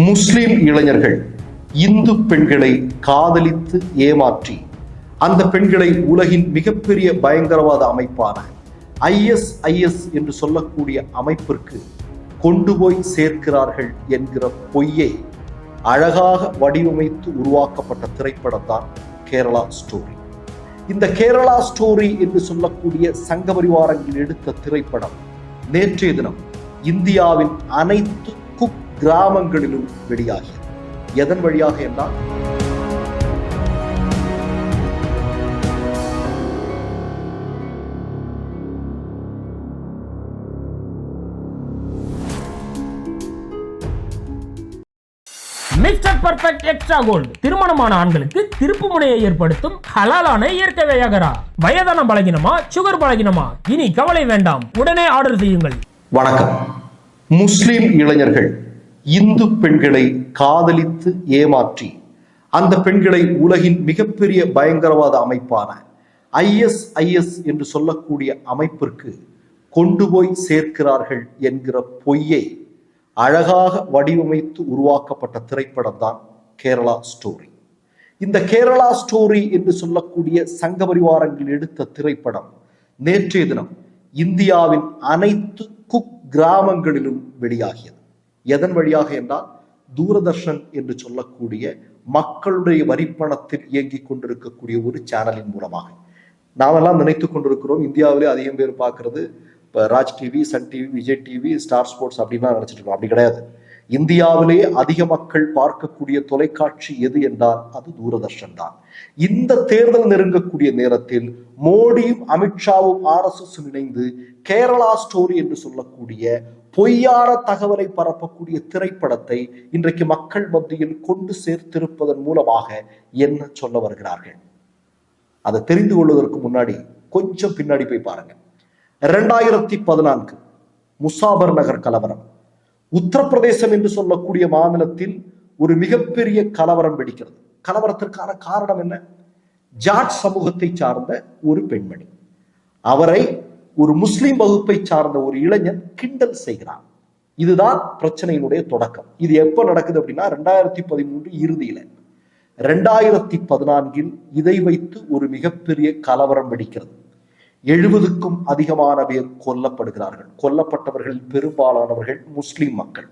முஸ்லிம் இளைஞர்கள் இந்து பெண்களை காதலித்து ஏமாற்றி அந்த பெண்களை உலகின் மிகப்பெரிய பயங்கரவாத அமைப்பான ஐஎஸ்ஐஎஸ் என்று சொல்லக்கூடிய அமைப்பிற்கு கொண்டு போய் சேர்க்கிறார்கள் என்கிற பொய்யை அழகாக வடிவமைத்து உருவாக்கப்பட்ட திரைப்படம் தான் கேரளா ஸ்டோரி. இந்த கேரளா ஸ்டோரி என்று சொல்லக்கூடிய சங்கபரிவாரங்கள் எடுத்த திரைப்படம் நேற்றைய தினம் இந்தியாவின் அனைத்து கிராமங்களிலும் வெளியாகியது எதன் வழியாக என்றால்? Mister Perfect Extra Gold. திருமணமான ஆண்களுக்கு திருப்பு முனையை ஏற்படுத்தும் ஹலாலான இயற்கை வியாகரா. வயதான பலகினமா சுகர் பலகினமா? இனி கவலை வேண்டாம். உடனே ஆர்டர் செய்யுங்கள். வணக்கம். முஸ்லிம் இளைஞர்கள் இந்து பெண்களை காதலித்து ஏமாற்றி அந்த பெண்களை உலகின் மிகப்பெரிய பயங்கரவாத அமைப்பான ஐஎஸ்ஐஎஸ் என்று சொல்லக்கூடிய அமைப்பிற்கு கொண்டு போய் சேர்க்கிறார்கள் என்கிற பொய்யை அழகாக வடிவமைத்து உருவாக்கப்பட்ட திரைப்படம் தான் கேரளா ஸ்டோரி. இந்த கேரளா ஸ்டோரி என்று சொல்லக்கூடிய சங்க பரிவாரங்கள் எடுத்த திரைப்படம் நேற்றைய தினம் இந்தியாவின் அனைத்து குக் கிராமங்களிலும் வெளியாகியது. எதன் வழியாக என்றால் தூரதர்ஷன் என்று சொல்லக்கூடிய மக்களுடைய வரிப்பணத்தில் இயங்கிக் கொண்டிருக்கக்கூடிய ஒரு சேனலின் மூலமாக. நாமெல்லாம் நினைத்து கொண்டிருக்கிறோம் இந்தியாவிலே அதிகம் பேர் பார்க்கறது. இப்போ Raj TV Sun TV Vijay TV Star Sports அப்படின்லாம் நினைச்சிட்டு இருக்கோம். அப்படி கிடையாது. இந்தியாவிலே அதிக மக்கள் பார்க்கக்கூடிய தொலைக்காட்சி எது என்றால் அது தூரதர்ஷன் தான். இந்த தேர்தல் நெருங்கக்கூடிய நேரத்தில் மோடியும் அமித்ஷாவும் ஆர்எஸ்எஸ் இணைந்து கேரளா ஸ்டோரி என்று சொல்லக்கூடிய பொய்யான தகவலை பரப்பக்கூடிய திரைப்படத்தை இன்றைக்கு மக்கள் மத்தியில் கொண்டு சேர்த்திருப்பதன் மூலமாக என்ன சொல்ல வருகிறார்கள்? அதை தெரிந்து கொள்வதற்கு முன்னாடி கொஞ்சம் பின்னாடி போய் பாருங்க. இரண்டாயிரத்தி பதினான்கு முசாபர் நகர் கலவரம். உத்தரப்பிரதேசம் என்று சொல்லக்கூடிய மாநிலத்தில் ஒரு மிகப்பெரிய கலவரம் வெடிக்கிறது. கலவரத்திற்கான காரணம் என்ன? ஜாட் சமூகத்தை சார்ந்த ஒரு பெண்மணி. அவரை ஒரு முஸ்லிம் வகுப்பை சார்ந்த ஒரு இளைஞன் கிண்டல் செய்கிறான். இதுதான் பிரச்சனையினுடைய தொடக்கம். இது எப்ப நடக்குது அப்படின்னா ரெண்டாயிரத்தி பதிமூன்று இறுதியில. ரெண்டாயிரத்தி பதினான்கில் இதை வைத்து ஒரு மிகப்பெரிய கலவரம் வெடிக்கிறது. எழுபதுக்கும் அதிகமான பேர் கொல்லப்படுகிறார்கள். கொல்லப்பட்டவர்களில் பெரும்பாலானவர்கள் முஸ்லிம் மக்கள்.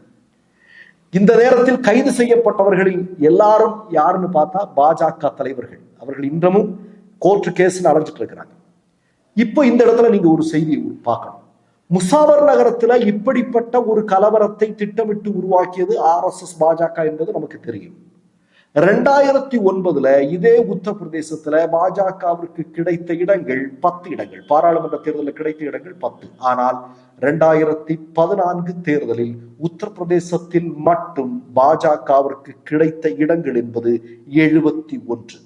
இந்த நேரத்தில் கைது செய்யப்பட்டவர்களில் எல்லாரும் யாருன்னு பார்த்தா பாஜக தலைவர்கள். அவர்கள் இன்றமும் கோர்ட்டு கேஸ் அலைஞ்சிட்டு இருக்கிறாங்க. இப்போ இந்த இடத்துல நீங்க ஒரு செய்தி பார்க்கணும். முசாவர் நகரத்துல இப்படிப்பட்ட ஒரு கலவரத்தை திட்டமிட்டு உருவாக்கியது ஆர் எஸ் எஸ் பாஜக என்பது நமக்கு தெரியும். ரெண்டாயிரத்தி ஒன்பதுல இதே உத்தரப்பிரதேசத்துல பாஜகவிற்கு கிடைத்த இடங்கள் பத்து இடங்கள். பாராளுமன்ற தேர்தலில் கிடைத்த இடங்கள் பத்து. ஆனால் ரெண்டாயிரத்தி பதினான்கு தேர்தலில் உத்தரப்பிரதேசத்தில் மட்டும் பாஜகவிற்கு கிடைத்த இடங்கள் என்பது எழுபத்தி ஒன்று.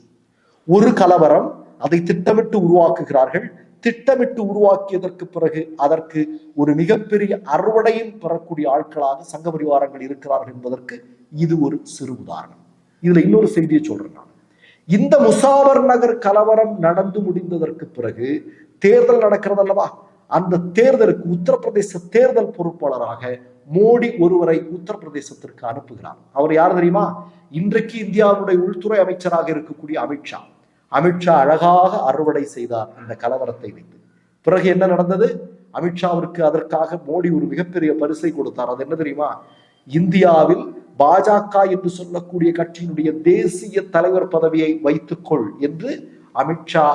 ஒரு கலவரம் அதை திட்டமிட்டு உருவாக்குகிறார்கள். திட்டமிட்டு உருவாக்கியதற்கு பிறகு அதற்கு ஒரு மிகப்பெரிய அறுவடையும் பெறக்கூடிய ஆட்களாக சங்க பரிவாரங்கள் இருக்கிறார்கள் என்பதற்கு இது ஒரு சிறு உதாரணம். இதுல இன்னொரு செய்தியை சொல்றேன் நான். இந்த முசாவர் நகர் கலவரம் நடந்து முடிந்ததற்கு பிறகு தேர்தல் நடக்கிறது அல்லவா அந்த தேர்தலுக்கு உத்தரப்பிரதேச தேர்தல் பொறுப்பாளராக மோடி ஒருவரை உத்தரப்பிரதேசத்திற்கு அனுப்புகிறார். அவர் யார் தெரியுமா? இன்றைக்கு இந்தியாவுடைய உள்துறை அமைச்சராக இருக்கக்கூடிய அமித்ஷா. அமித்ஷா அழகாக அறுவடை செய்தார் அந்த கலவரத்தை வைத்து. பிறகு என்ன நடந்தது? அமித்ஷாவிற்கு அதற்காக மோடி ஒரு மிகப்பெரிய பரிசை கொடுத்தார். அது என்ன தெரியுமா? இந்தியாவில் பாஜக என்று சொல்லக்கூடிய கட்சியினுடைய தேசிய தலைவர் பதவியை வைத்துக்கொள் என்று அமித்ஷா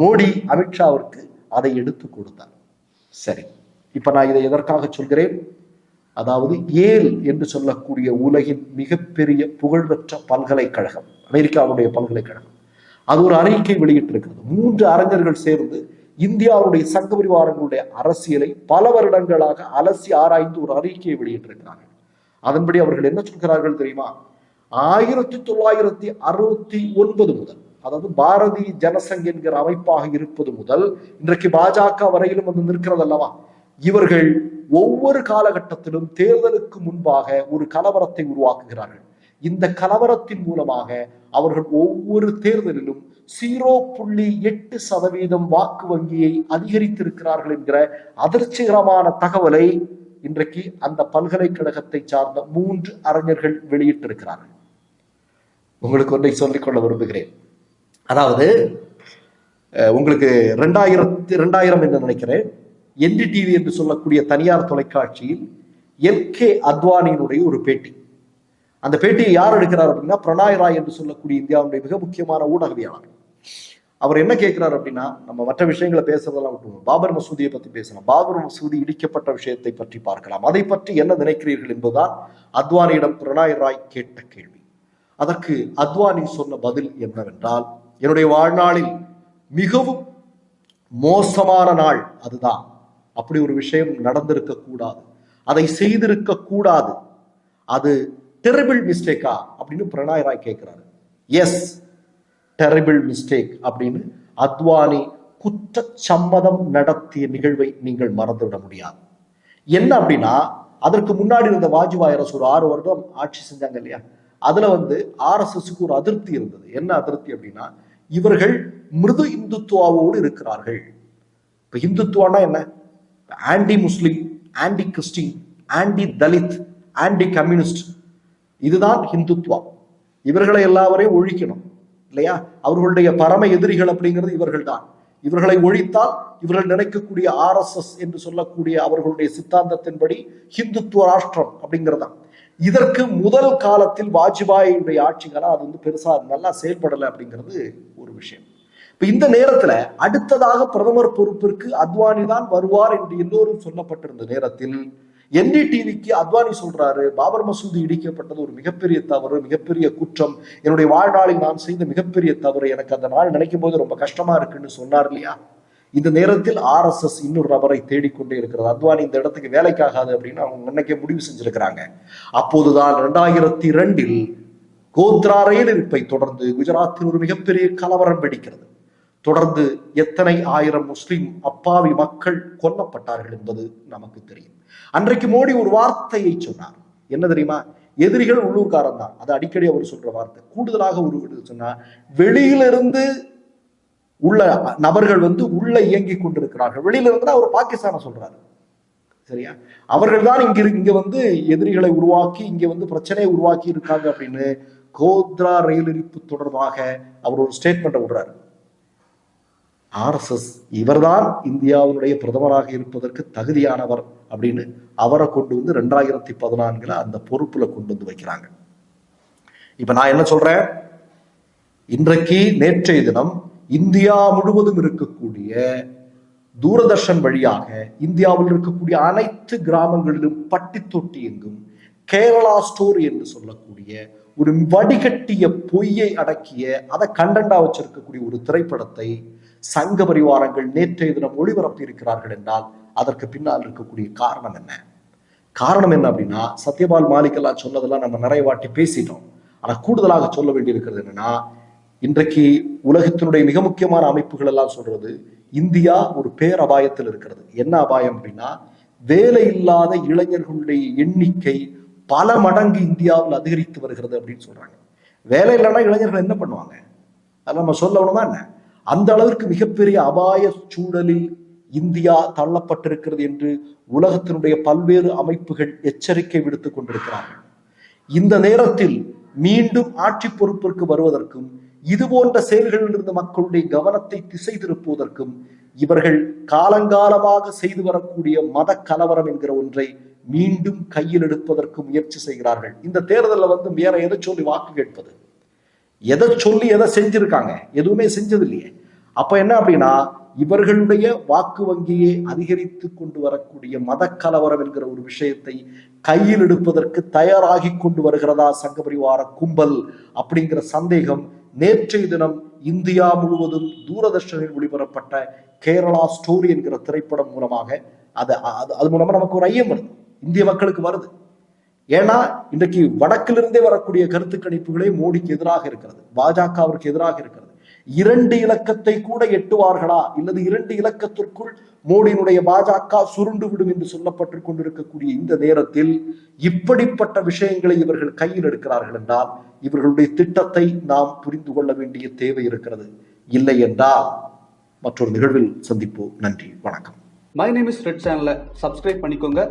மோடி அமித்ஷாவிற்கு அதை எடுத்து கொடுத்தார். சரி இப்ப நான் இதை எதற்காக சொல்கிறேன்? அதாவது ஏல் என்று சொல்லக்கூடிய உலகின் மிகப்பெரிய புகழ்பெற்ற பல்கலைக்கழகம் அமெரிக்காவுடைய பல்கலைக்கழகம். அது ஒரு அறிக்கை வெளியிட்டிருக்கிறது. மூன்று அறிஞர்கள் சேர்ந்து இந்தியாவுடைய சங்க பரிவாரங்களுடைய அரசியலை பல வருடங்களாக அலசி ஆராய்ந்து ஒரு அறிக்கையை வெளியிட்டிருக்கிறார்கள். அதன்படி அவர்கள் என்ன சொல்கிறார்கள் தெரியுமா? ஆயிரத்தி தொள்ளாயிரத்தி அறுபத்தி ஒன்பது முதல் அதாவது பாரதிய ஜனசங் என்கிற அமைப்பாக இருப்பது முதல் இன்றைக்கு பாஜக வரையிலும் வந்து நிற்கிறது அல்லவா? இவர்கள் ஒவ்வொரு காலகட்டத்திலும் தேர்தலுக்கு முன்பாக ஒரு கலவரத்தை உருவாக்குகிறார்கள். இந்த கலவரத்தின் மூலமாக அவர்கள் ஒவ்வொரு தேர்தலிலும் ஜீரோ புள்ளி எட்டு சதவீதம் வாக்கு வங்கியை அதிகரித்திருக்கிறார்கள் என்கிற அதிர்ச்சிகரமான தகவலை இன்றைக்கு அந்த பல்கலைக்கழகத்தை சார்ந்த மூன்று அறிஞர்கள் வெளியிட்டிருக்கிறார்கள். உங்களுக்கு ஒன்றை சொல்லிக்கொள்ள விரும்புகிறேன். அதாவது உங்களுக்கு ரெண்டாயிரத்தி ரெண்டாயிரம் என்று நினைக்கிறேன். என்டிடிவி என்று சொல்லக்கூடிய தனியார் தொலைக்காட்சியில் எல் கே அத்வானியினுடைய ஒரு பேட்டி. அந்த பேட்டியை யார் எடுக்கிறார் அப்படின்னா பிரணாய் ராய் என்று சொல்லக்கூடிய இந்தியாவுடைய மிக முக்கியமான ஊடகவியாளர் அவர் என்ன கேட்கிறார் அப்படின்னா நம்ம மற்ற விஷயங்களை பேசுறதெல்லாம் விட்டுருவோம். பாபர் மசூதியை பத்தி பேசலாம். பாபர் மசூதி இடிக்கப்பட்ட விஷயத்தை பற்றி பார்க்கலாம். அதை பற்றி என்ன நினைக்கிறீர்கள் என்பதுதான் அத்வானியிடம் பிரணாய் ராய் கேட்ட கேள்வி. அதற்கு அத்வானி சொன்ன பதில் என்னவென்றால் என்னுடைய வாழ்நாளில் மிகவும் மோசமான நாள் அதுதான். அப்படி ஒரு விஷயம் நடந்திருக்க கூடாது அதை செய்திருக்க கூடாது அது டெரிபிள் மிஸ்டேக்கா அப்படின்னு பிரணாய் ராய் கேட்கிறாரு எஸ் டெரிபிள் மிஸ்டேக் அப்படின்னு அத்வானி குற்றச்சம்மதம் நடத்திய நிகழ்வை நீங்கள் மறந்துவிட முடியாது. என்ன அப்படின்னா அதற்கு முன்னாடி இருந்த வாஜ்பாய் அரசு ஒரு ஆறு வருடம் ஆட்சி செஞ்சாங்க இல்லையா? அதுல வந்து ஆர்எஸ்எஸ்க்கு ஒரு அதிருப்தி இருந்தது. என்ன அதிருப்தி அப்படின்னா இவர்கள் மிருது இந்துத்துவாவோடு இருக்கிறார்கள். இப்ப இந்துத்துவானா என்ன? Anti Muslim anti Christian anti Dalit anti communist இதுதான் ஹிந்துத்வா. இவர்களை எல்லாவரையும் ஒழிக்கணும் இல்லையா? அவர்களுடைய பரம எதிரிகள் அப்படிங்கிறது இவர்கள் தான் இவர்களை ஒழித்தால் இவர்கள் நினைக்கக்கூடிய ஆர்எஸ்எஸ் என்று சொல்லக்கூடிய அவர்களுடைய சித்தாந்தத்தின்படி ஹிந்துத்துவ ராஷ்டிரம் அப்படிங்கிறதான். இதற்கு முதல் காலத்தில் வாஜ்பாயினுடைய ஆட்சி அது வந்து பெருசா நல்லா செயல்படலை அப்படிங்கிறது ஒரு விஷயம். இப்ப இந்த நேரத்துல அடுத்ததாக பிரதமர் பொறுப்பிற்கு அத்வானி தான் வருவார் என்று எல்லோரும் சொல்லப்பட்டிருந்த நேரத்தில் என்டிடிவிக்கு அத்வானி சொல்றாரு பாபர் மசூதி இடிக்கப்பட்டது ஒரு மிகப்பெரிய தவறு மிகப்பெரிய குற்றம். என்னுடைய வாழ்நாளில் நான் செய்த மிகப்பெரிய தவறு. எனக்கு அந்த நாள் நினைக்கும் போது ரொம்ப கஷ்டமா இருக்குன்னு சொன்னார் இல்லையா? இந்த நேரத்தில் ஆர்எஸ்எஸ் இன்னொரு நபரை தேடிக்கொண்டே இருக்கிறது. அத்வானி இந்த இடத்துக்கு வேலைக்காகாது அப்படின்னு அவங்க இன்னைக்கே முடிவு செஞ்சிருக்கிறாங்க. அப்போதுதான் இரண்டாயிரத்தி இரண்டில் கோத்ரா ரயில் இருப்பை தொடர்ந்து குஜராத்தில் ஒரு மிகப்பெரிய கலவரம் வெடிக்கிறது. தொடர்ந்து எத்தனை ஆயிரம் முஸ்லிம் அப்பாவி மக்கள் கொல்லப்பட்டார்கள் என்பது நமக்கு தெரியும். அன்றைக்கு மோடி ஒரு வார்த்தையை சொன்னார். என்ன தெரியுமா? எதிரிகள் உள்ளூர்காரன் தான். அது அடிக்கடி அவர் சொல்ற வார்த்தை. கூடுதலாக ஒரு சொன்னா வெளியிலிருந்து உள்ள நபர்கள் வந்து உள்ள இயங்கி கொண்டிருக்கிறார்கள். வெளியிலிருந்து அவர் பாகிஸ்தானை சொல்றாரு. சரியா? அவர்கள் தான் இங்க இங்க வந்து எதிரிகளை உருவாக்கி இங்க வந்து பிரச்சனையை உருவாக்கி இருக்காங்க அப்படின்னு கோத்ரா ரயில் இருப்பு தொடர்பாக அவர் ஒரு ஸ்டேட்மெண்ட்டை விடுறாரு. ஆர்எஸ்எஸ் இவர்தான் இந்தியாவினுடைய பிரதமராக இருப்பதற்கு தகுதியானவர் அப்படின்னு அவரை கொண்டு வந்து ரெண்டாயிரத்தி பதினான்குல அந்த பொறுப்புல கொண்டு வந்து வைக்கிறாங்க. இப்ப நான் என்ன சொல்றேன்? இன்றைக்கு நேற்றைய தினம் இந்தியா முழுவதும் இருக்கக்கூடிய தூரதர்ஷன் வழியாக இந்தியாவில் இருக்கக்கூடிய அனைத்து கிராமங்களிலும் பட்டி தொட்டி எங்கும் கேரளா ஸ்டோரி என்று சொல்லக்கூடிய ஒரு வடிகட்டிய பொய்யை அடக்கிய அதை கண்டண்டா வச்சிருக்கக்கூடிய ஒரு திரைப்படத்தை சங்க பரிவாரங்கள் நேற்றைய தினம் ஒளிபரப்பி இருக்கிறார்கள் என்றால் அதற்கு பின்னால் இருக்கக்கூடிய காரணம் என்ன? காரணம் என்ன அப்படின்னா சத்யபால் மாலிக்கெல்லாம் சொன்னதெல்லாம் நம்ம நிறைய வாட்டி பேசிட்டோம். ஆனா கூடுதலாக சொல்ல வேண்டியிருக்கிறது என்னன்னா இன்றைக்கு உலகத்தினுடைய மிக முக்கியமான அமைப்புகள் எல்லாம் சொல்றது இந்தியா ஒரு பேரபாயத்தில் இருக்கிறது. என்ன அபாயம் அப்படின்னா வேலை இல்லாத இளைஞர்களுடைய எண்ணிக்கை பல மடங்கு இந்தியாவில் அதிகரித்து வருகிறது அப்படின்னு சொல்றாங்க. வேலை இல்லைன்னா இளைஞர்கள் என்ன பண்ணுவாங்க? அதை நம்ம சொல்லணுமா என்ன? அந்த அளவிற்கு மிகப்பெரிய அபாய சூழலில் இந்தியா தள்ளப்பட்டிருக்கிறது என்று உலகத்தினுடைய பல்வேறு அமைப்புகள் எச்சரிக்கை விடுத்துக் கொண்டிருக்கிறார்கள். இந்த நேரத்தில் மீண்டும் ஆட்சி பொறுப்பிற்கு வருவதற்கும் இது போன்ற செயல்களிலிருந்து மக்களுடைய கவனத்தை திசை திருப்புவதற்கும் இவர்கள் காலங்காலமாக செய்து வரக்கூடிய மத கலவரம் என்கிற ஒன்றை மீண்டும் கையில் எடுப்பதற்கு முயற்சி செய்கிறார்கள். இந்த தேர்தலில் வந்து வேற எதை சொல்லி வாக்கு கேட்பது? எதை சொல்லி எதை செஞ்சிருக்காங்க? எதுவுமே செஞ்சது இல்லையே அப்ப என்ன அப்படின்னா இவர்களுடைய வாக்கு வங்கியை அதிகரித்து கொண்டு வரக்கூடிய மத கலவரம் என்கிற ஒரு விஷயத்தை கையில் எடுப்பதற்கு தயாராகி கொண்டு வருகிறதா சங்கபரிவார கும்பல் அப்படிங்கிற சந்தேகம் நேற்றைய தினம் இந்தியா முழுவதும் தூரதர்ஷனில் ஒளிபரப்பட்ட கேரளா ஸ்டோரி என்கிற திரைப்படம் மூலமாக அது அது அது மூலமா நமக்கு ஒரு ஐயம் வருது. இந்திய மக்களுக்கு வருது. ஏன்னா இன்றைக்கு வடக்கிலிருந்தே வரக்கூடிய கருத்து கணிப்புகளே மோடிக்கு எதிராக இருக்கிறது. பாஜகவிற்கு எதிராக இருக்கிறது. இரண்டு இலக்கத்தை கூட எட்டுவார்களா? இல்லது இரண்டு இலக்கத்திற்குள் மோடியினுடைய பாஜக சுருண்டு விடும் என்று சொல்லப்பட்டு கொண்டிருக்கக்கூடிய இந்த நேரத்தில் இப்படிப்பட்ட விஷயங்களை இவர்கள் கையில் எடுக்கிறார்கள் என்றால் இவர்களுடைய திட்டத்தை நாம் புரிந்து கொள்ள வேண்டிய தேவை இருக்கிறது. இல்லை என்றால் மற்றொரு நிகழ்வில் சந்திப்போம். நன்றி. வணக்கம். மை நேம் இஸ் ரெட் சேனலை சப்ஸ்கிரைப் பண்ணிக்கோங்க.